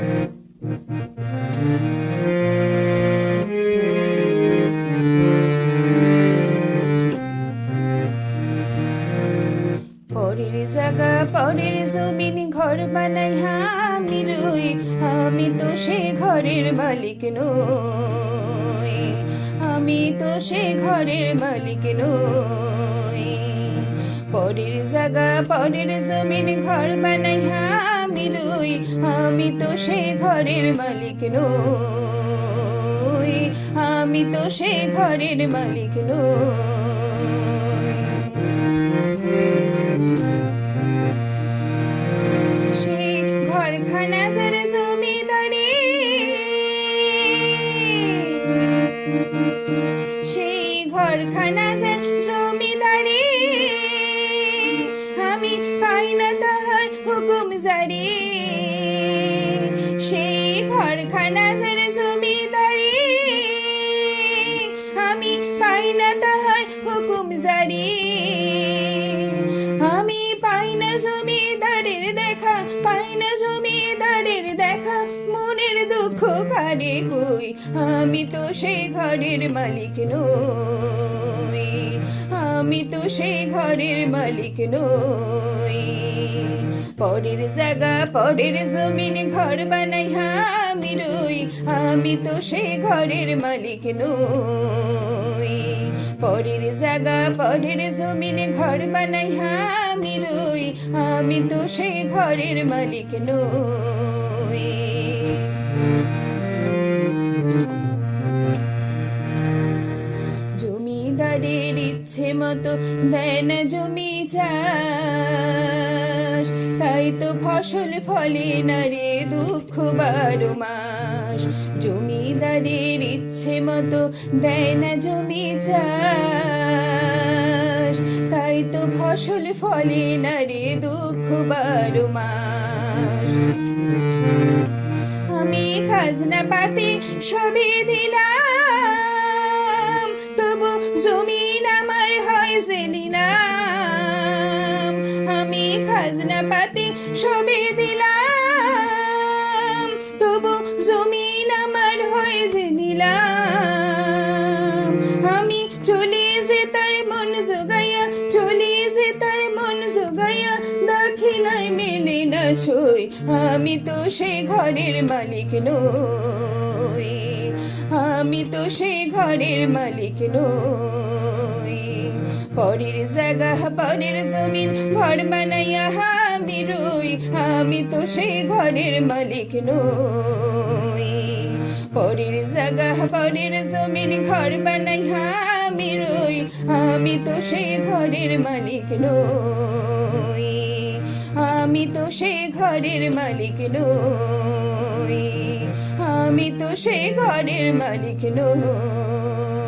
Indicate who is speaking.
Speaker 1: পরের জায়গা, পরের জমিন ঘর বানাই আমি রই আমি তো সে ঘরের মালিক নই। আমি তো সে ঘরের মালিক নই। পরের জায়গা, পরের জমিন ঘর বানাই আমি আমি তো সেই ঘরের মালিক নই। আমি তো সেই ঘরের মালিক নই। সেই সেই ঘরখানা তাহার হুকুম জারি। সেই ঘরখানা যার জমিদারি আমি পাই না তাহার হুকুম জারি। আমি পাই না জমিদারের দেখা, পাই না জমিদারের দেখা, মনের দুঃখ কারে কই? আমি তো সেই ঘরের মালিক নই। আমি তো সেই ঘরের মালিক নই। পরের জায়গা, পরের জমিন ঘর বানাই আমি রই। আমি তো সেই ঘরের মালিক নই। পরের জায়গা, পরের জমিন ঘর বানাই আমি রই। আমি তো সেই ঘরের মালিক নই। মতো দেয় জমি চাষ। তাই তো ফসল ফলে না রে দুঃখ বারো মাস। জমিদারের ইচ্ছে মতো দেয় জমি চাষ। তাই তো ফসল ফলে না রে দুঃখ বারো মাস। আমি খাজনা পাতে সবে দিলাম। খাজনা পাতে সবই দিলাম। তবু জমিন আমার হয় জেলিলাম আমি চলে যে তার মন জোগাইয়া, চলে যে তার মন জোগাইয়া, দাখিলায় মেলে না সই। আমি তো সে ঘরের মালিক নই। আমি তো সে ঘরের মালিক নই। পরের জায়গা, পরের জমিন, ঘর বানাইয়া আমি রই, আমি তো সে ঘরের মালিক নই। পরের জায়গা, পরের জমিন, ঘর বানাই আমি রই, আমি তো সে ঘরের মালিক নই। আমি তো সে ঘরের মালিক নই, আমি তো সে ঘরের মালিক নই।